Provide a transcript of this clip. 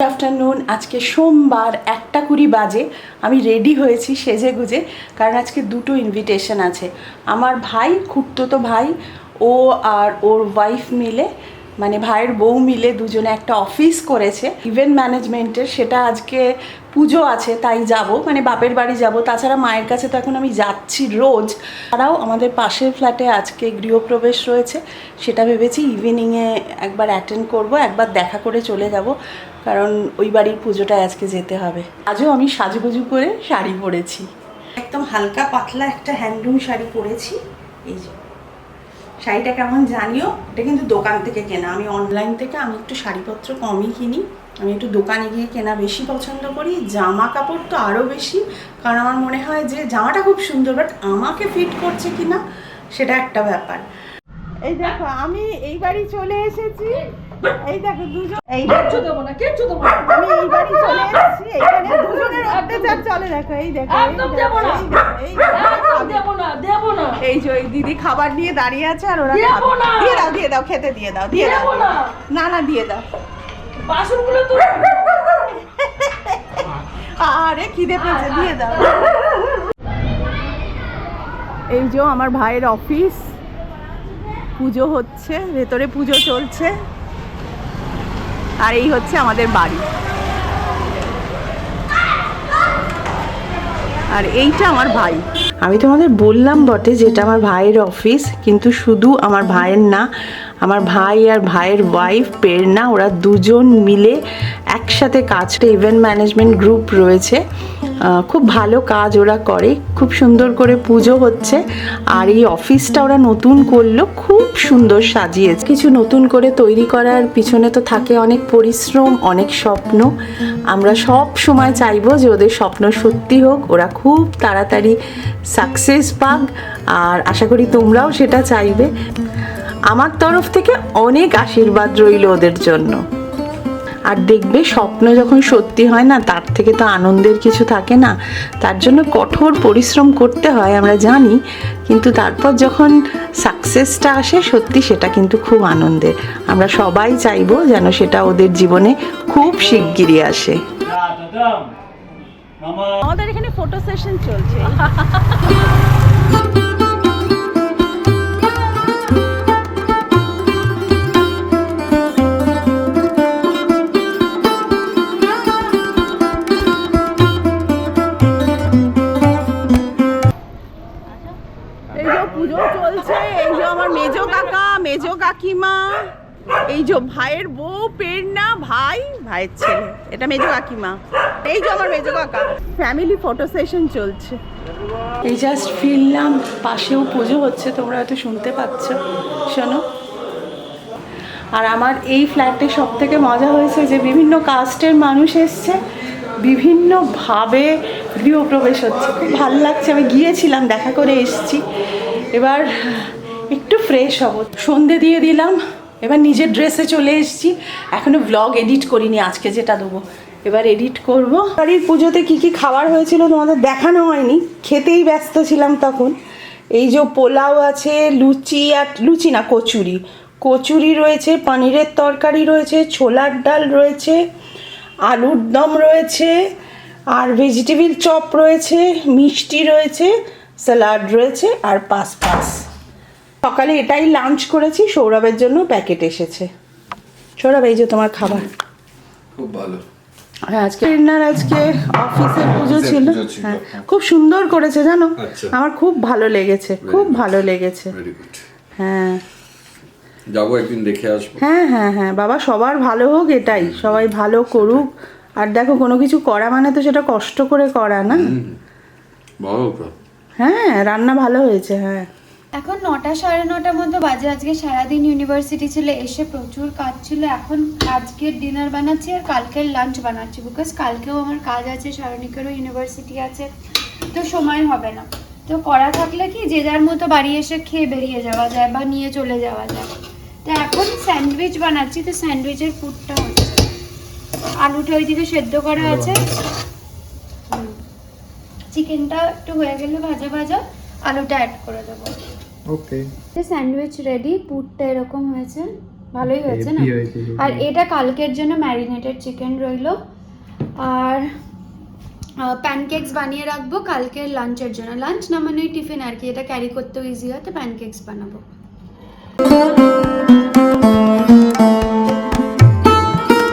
Good afternoon আজকে সোমবার একটা কুড়ি বাজে। আমি রেডি হয়েছি সেজে গুজে, কারণ আজকে দুটো ইনভিটেশন আছে। আমার ভাই খুঁড়তো ভাই, ও আর ওর ওয়াইফ মিলে মানে ভাইয়ের বউ মিলে দুজনে একটা অফিস করেছে। ইভেন্ট ম্যানেজমেন্টের সেটা আজকে পুজো আছে, তাই যাব। মানে বাপের বাড়ি যাব। তাছাড়া মায়ের কাছে তো এখন আমি যাচ্ছি রোজ। তারাও আমাদের পাশের ফ্ল্যাটে আজকে গৃহপ্রবেশ রয়েছে। সেটা ভেবেছি ইভিনিংয়ে একবার অ্যাটেন্ড করব, একবার দেখা করে চলে যাব। কারণ ওই বাড়ির পুজোটায় আজকে যেতে হবে। আজও আমি সাজুগুজু করে শাড়ি পরেছি। একদম হালকা পাতলা একটা হ্যান্ডলুম শাড়ি পরেছি। এই যে। শাড়িটা কেমন জানিও? এটা কিন্তু দোকান থেকে কেনা। আমি অনলাইন থেকে আমি একটু শাড়িপত্র কমই কিনি। আমি একটু দোকানে গিয়ে কেনা বেশি পছন্দ করি। জামা কাপড় তো আরও বেশি। কারণ আমার মনে হয় যে জামাটা খুব সুন্দর বাট আমাকে ফিট করছে কি না সেটা একটা ব্যাপার। এই দেখো, আমি এই বাড়ি চলে এসেছি। এই দেখো দুজন এই কিচ্ছু দেবো না কিচ্ছু দেবো না। আমি এই বাড়ি চলে এসেছি এখানে দুজনের অত্যাচার চলে দেখো এই দেখো একদম দেবো না। এই দেখো, এই দেখো, একদম দেবো না দেবো না। এই যে ওই দিদি খাবার নিয়ে দাঁড়িয়ে আছে আর ওরা দেবো না। দিয়ে দাও দিয়ে দাও খেতে দিয়ে দাও দিয়ে দাও। না। না না দিয়ে দাও। বাসনগুলো তো আরে খিদে পেয়েছে দিয়ে দাও। এই যে আমার ভাইয়ের অফিস। পুজো হচ্ছে ভেতরে পুজো চলছে। আর এই হচ্ছে আমাদের বাড়ি। আর এইটা আমার ভাই। আমি তোমাদের বললাম বটে যেটা আমার ভাইয়ের অফিস, কিন্তু শুধু আমার ভাইয়ের না, আমার ভাই আর ভাইয়ের ওয়াইফ প্রেরণা ওরা দুজন মিলে একসাথে কাজটা ইভেন্ট ম্যানেজমেন্ট গ্রুপ রয়েছে। খুব ভালো কাজ ওরা করে, খুব সুন্দর করে পুজো হচ্ছে। আর এই অফিসটা ওরা নতুন করল, খুব সুন্দর সাজিয়েছে। কিছু নতুন করে তৈরি করার পিছনে তো থাকে অনেক পরিশ্রম, অনেক স্বপ্ন। আমরা সব সময় চাইব যে ওদের স্বপ্ন সত্যি হোক, ওরা খুব তাড়াতাড়ি সাকসেস পাক। আর আশা করি তোমরাও সেটা চাইবে। আমার তরফ থেকে অনেক আশীর্বাদ রইল ওদের জন্য। আর দেখবে স্বপ্ন যখন সত্যি হয় না তার থেকে তো আনন্দের কিছু থাকে না। তার জন্য কঠোর পরিশ্রম করতে হয় আমরা জানি। কিন্তু তারপর যখন সাকসেসটা আসে সত্যি সেটা কিন্তু খুব আনন্দের। আমরা সবাই চাইব যেন সেটা ওদের জীবনে খুব শিগগিরই আসে. আমাদের এখানে ফটো সেশন চলছে। কাকিমা, এই যে ভাইয়ের বউ প্রেরণা ভাই, ভাইয়ের ছেলে। এটা মেজো কাকিমা। এই যে আমার মেজো কাকা। ফ্যামিলি ফটো সেশন চলছে। এই জাস্ট ফিরলাম, পাশেও পুজো হচ্ছে, তোমরা হয়তো শুনতে পাচ্ছ। শোনো। আর আমার এই ফ্ল্যাটে সব থেকে মজা হয়েছে যে বিভিন্ন কাস্টের মানুষ এসছে, বিভিন্নভাবে গৃহপ্রবেশ হচ্ছে। খুব ভালো লাগছে, আমি গিয়েছিলাম, দেখা করে এসেছি। এবার একটু ফ্রেশ হব। সন্ধে দিয়ে দিলাম, এবার নিজের ড্রেসে চলে এসেছি। এখনও ব্লগ এডিট করিনি, আজকে যেটা দেবো। এবার এডিট করব। বাড়ির পুজোতে কি কি খাবার হয়েছিল তোমাদের দেখানো হয়নি, খেতেই ব্যস্ত ছিলাম তখন। এই যে পোলাও আছে, লুচি আর, লুচি না, কচুরি। কচুরি রয়েছে, পনিরের তরকারি রয়েছে, ছোলার ডাল রয়েছে, আলুর দম রয়েছে, আর ভেজিটেবিল চপ রয়েছে, মিষ্টি রয়েছে স্যালাড রয়েছে, আর পাস পাস সকালে এটাই লাঞ্চ করেছি সৌরভের জন্য প্যাকেট এসেছে। সৌরভ এই যে তোমার খাবার। খুব ভালো। আর আজকে এনার আজকে অফিসে পুজো ছিল। হ্যাঁ হ্যাঁ। খুব সুন্দর করেছে জানো? আচ্ছা। আমার খুব ভালো লেগেছে খুব ভালো লেগেছে। হ্যাঁ। যাব একদিন দেখে আসব। হ্যাঁ হ্যাঁ হ্যাঁ বাবা সবার ভালো হোক এটাই সবাই ভালো করুক। আর দেখো কোনো কিছু করা মানে তো সেটা কষ্ট করে করা না। হ্যাঁ রান্না ভালো হয়েছে হ্যাঁ। এখন নটা সাড়ে নটার মতো বাজে। আজকে সারাদিন ইউনিভার্সিটি ছিল এসে প্রচুর কাজ ছিল। এখন আজকের ডিনার বানাচ্ছি আর কালকের লাঞ্চ বানাচ্ছি বিকজ কালকেও আমার কাজ আছে সারণিকেরও ইউনিভার্সিটি আছে তো সময় হবে না। তো করা থাকলে কি যে যার মতো বাড়ি এসে খেয়ে বেরিয়ে যাওয়া যায় বা নিয়ে চলে যাওয়া যায়। তো এখন স্যান্ডউইচ বানাচ্ছি তো স্যান্ডউইচের ফুডটা হচ্ছে। আলুটা ওইদিকে সেদ্ধ করা আছে। চিকেনটা একটু হয়ে গেলে ভাজা ভাজা আলুটা অ্যাড করে দেবো। ওকে স্যান্ডউইচ রেডি পুরটা এরকম হয়েছে। ভালোই হয়েছে না। আর এটা কালকের জন্য ম্যারিনেটেড চিকেন রইল। আর প্যানকেকস বানিয়ে রাখব কালকের লাঞ্চের জন্য। লাঞ্চ না মানে টিফিন আর কি এটা ক্যারি করতেও ইজি হয় তো প্যানকেকস বানাবো।